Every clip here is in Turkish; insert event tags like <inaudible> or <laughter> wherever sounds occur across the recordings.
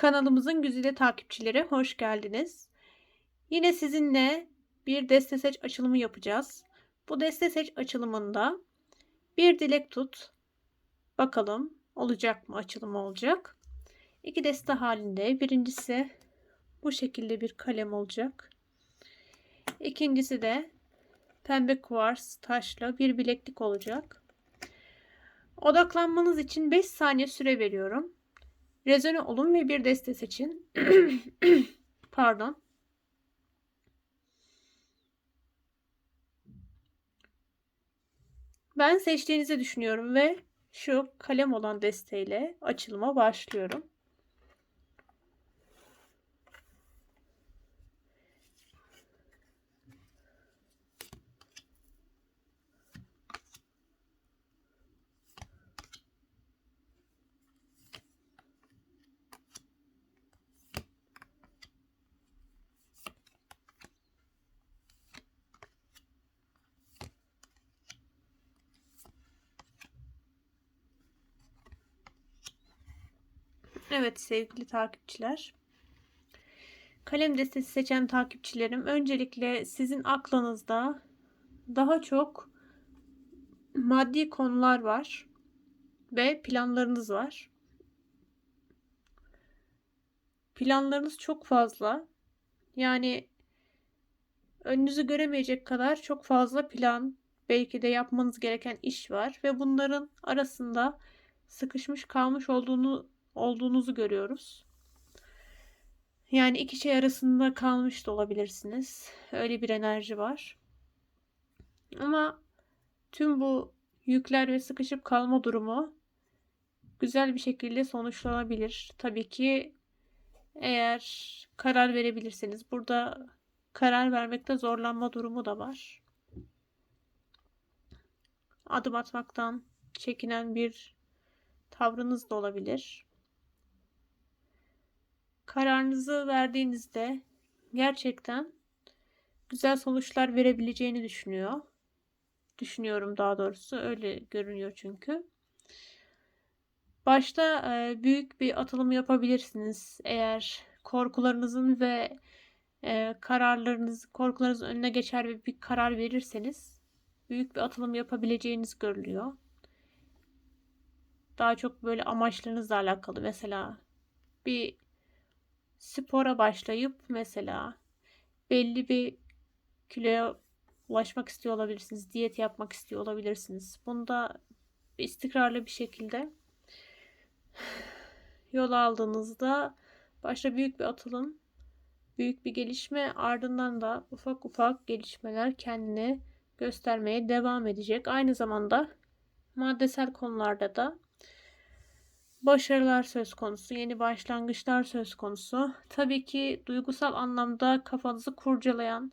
Kanalımızın güzide takipçileri hoş geldiniz. Yine sizinle bir deste seç açılımı yapacağız. Bu deste seç açılımında bir dilek tut. Bakalım olacak mı açılım olacak. İki deste halinde. Birincisi bu şekilde bir kalem olacak. İkincisi de pembe kuvars taşla bir bileklik olacak. Odaklanmanız için 5 saniye süre veriyorum. Rezone olun ve bir deste seçin. <clears throat> Pardon. Ben seçtiğinizi düşünüyorum ve şu kalem olan desteğiyle açılıma başlıyorum. Evet sevgili takipçiler. Kalem destesi seçen takipçilerim öncelikle sizin aklınızda daha çok maddi konular var ve planlarınız var. Planlarınız çok fazla. Yani önünüzü göremeyecek kadar çok fazla plan, belki de yapmanız gereken iş var ve bunların arasında sıkışmış kalmış olduğunu olduğunuzu görüyoruz. Yani iki şey arasında kalmış da olabilirsiniz. Öyle bir enerji var. Ama tüm bu yükler ve sıkışıp kalma durumu güzel bir şekilde sonuçlanabilir. Tabii ki eğer karar verebilirseniz. Burada karar vermekte zorlanma durumu da var. Adım atmaktan çekinen bir tavrınız da olabilir kararınızı verdiğinizde gerçekten güzel sonuçlar verebileceğini düşünüyor. Düşünüyorum daha doğrusu öyle görünüyor çünkü. Başta e, büyük bir atılım yapabilirsiniz eğer korkularınızın ve e, kararlarınız korkularınızın önüne geçer ve bir karar verirseniz büyük bir atılım yapabileceğiniz görülüyor. Daha çok böyle amaçlarınızla alakalı mesela bir spora başlayıp mesela belli bir kiloya ulaşmak istiyor olabilirsiniz. Diyet yapmak istiyor olabilirsiniz. Bunda istikrarlı bir şekilde yol aldığınızda başta büyük bir atılım, büyük bir gelişme ardından da ufak ufak gelişmeler kendini göstermeye devam edecek. Aynı zamanda maddesel konularda da başarılar söz konusu, yeni başlangıçlar söz konusu. Tabii ki duygusal anlamda kafanızı kurcalayan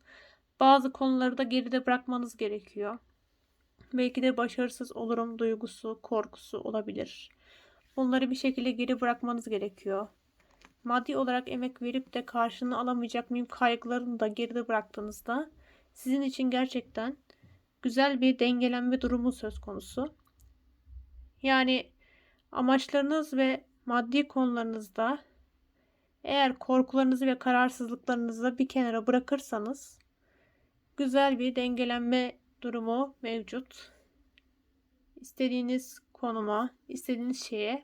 bazı konuları da geride bırakmanız gerekiyor. Belki de başarısız olurum duygusu, korkusu olabilir. Bunları bir şekilde geri bırakmanız gerekiyor. Maddi olarak emek verip de karşılığını alamayacak mıyım kaygılarını da geride bıraktığınızda sizin için gerçekten güzel bir dengelenme durumu söz konusu. Yani Amaçlarınız ve maddi konularınızda eğer korkularınızı ve kararsızlıklarınızı bir kenara bırakırsanız güzel bir dengelenme durumu mevcut. İstediğiniz konuma, istediğiniz şeye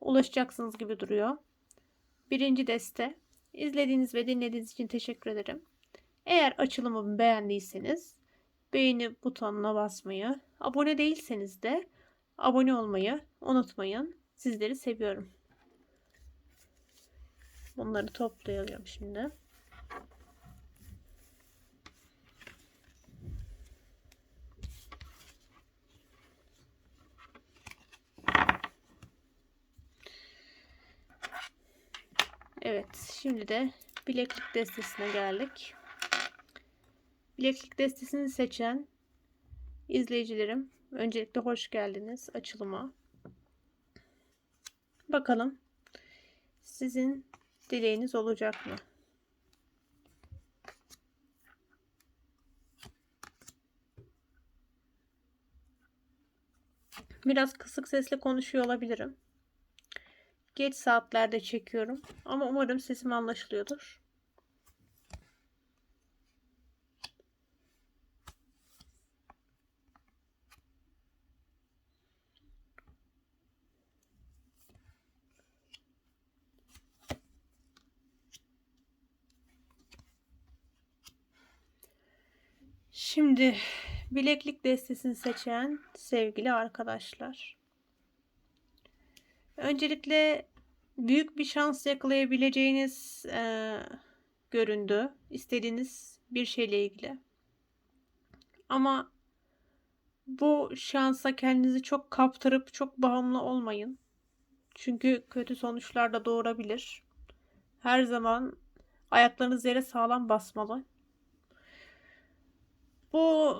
ulaşacaksınız gibi duruyor. Birinci deste. İzlediğiniz ve dinlediğiniz için teşekkür ederim. Eğer açılımımı beğendiyseniz beğeni butonuna basmayı, abone değilseniz de abone olmayı unutmayın. Sizleri seviyorum. Bunları toplayalım şimdi. Evet, şimdi de bileklik destesine geldik. Bileklik destesini seçen izleyicilerim Öncelikle hoş geldiniz açılıma. Bakalım sizin dileğiniz olacak mı? Biraz kısık sesle konuşuyor olabilirim. geç saatlerde çekiyorum. Ama umarım sesim anlaşılıyordur. Şimdi bileklik destesini seçen sevgili arkadaşlar. Öncelikle büyük bir şans yakalayabileceğiniz e, göründü. İstediğiniz bir şeyle ilgili. Ama bu şansa kendinizi çok kaptırıp çok bağımlı olmayın. Çünkü kötü sonuçlar da doğurabilir. Her zaman ayaklarınız yere sağlam basmalı. Bu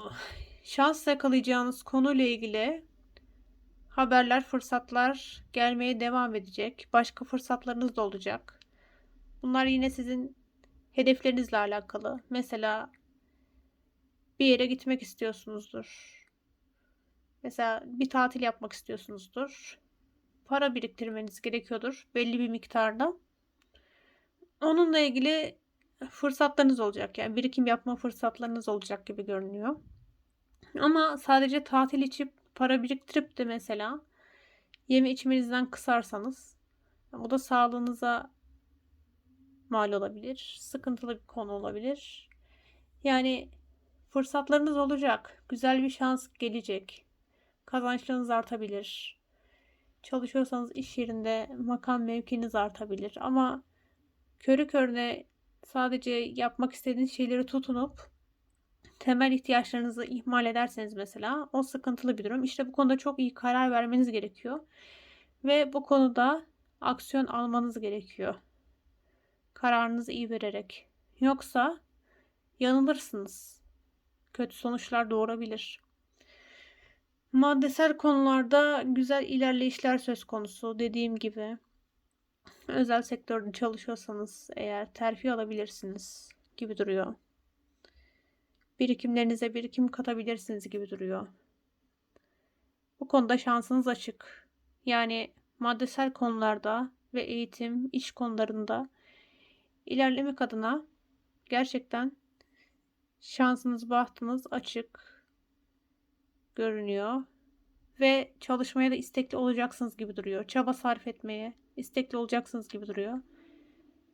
şans yakalayacağınız konuyla ilgili haberler, fırsatlar gelmeye devam edecek. Başka fırsatlarınız da olacak. Bunlar yine sizin hedeflerinizle alakalı. Mesela bir yere gitmek istiyorsunuzdur. Mesela bir tatil yapmak istiyorsunuzdur. Para biriktirmeniz gerekiyordur belli bir miktarda. Onunla ilgili fırsatlarınız olacak. Yani birikim yapma fırsatlarınız olacak gibi görünüyor. Ama sadece tatil içip para biriktirip de mesela yeme içmenizden kısarsanız bu da sağlığınıza mal olabilir. Sıkıntılı bir konu olabilir. Yani fırsatlarınız olacak. Güzel bir şans gelecek. Kazançlarınız artabilir. Çalışıyorsanız iş yerinde makam mevkiniz artabilir. Ama körü körüne sadece yapmak istediğiniz şeyleri tutunup temel ihtiyaçlarınızı ihmal ederseniz mesela o sıkıntılı bir durum. İşte bu konuda çok iyi karar vermeniz gerekiyor. Ve bu konuda aksiyon almanız gerekiyor. Kararınızı iyi vererek. Yoksa yanılırsınız. Kötü sonuçlar doğurabilir. Maddesel konularda güzel ilerleyişler söz konusu dediğim gibi. Özel sektörde çalışıyorsanız eğer terfi alabilirsiniz gibi duruyor. Birikimlerinize birikim katabilirsiniz gibi duruyor. Bu konuda şansınız açık. Yani maddesel konularda ve eğitim, iş konularında ilerlemek adına gerçekten şansınız, bahtınız açık görünüyor ve çalışmaya da istekli olacaksınız gibi duruyor. Çaba sarf etmeye istekli olacaksınız gibi duruyor.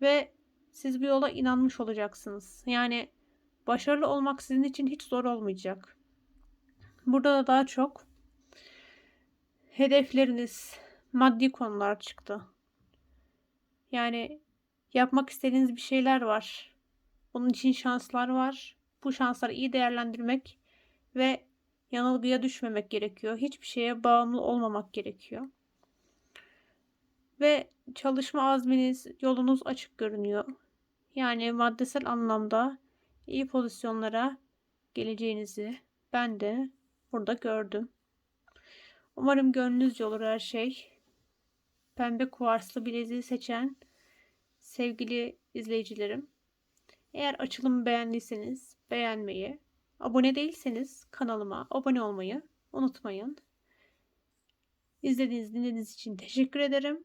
Ve siz bir yola inanmış olacaksınız. Yani başarılı olmak sizin için hiç zor olmayacak. Burada da daha çok hedefleriniz, maddi konular çıktı. Yani yapmak istediğiniz bir şeyler var. Bunun için şanslar var. Bu şansları iyi değerlendirmek ve yanılgıya düşmemek gerekiyor. Hiçbir şeye bağımlı olmamak gerekiyor. Ve çalışma azminiz, yolunuz açık görünüyor. Yani maddesel anlamda iyi pozisyonlara geleceğinizi ben de burada gördüm. Umarım gönlünüzce olur her şey. Pembe kuvarslı bileziği seçen sevgili izleyicilerim. Eğer açılımı beğendiyseniz beğenmeyi, abone değilseniz kanalıma abone olmayı unutmayın. İzlediğiniz, dinlediğiniz için teşekkür ederim.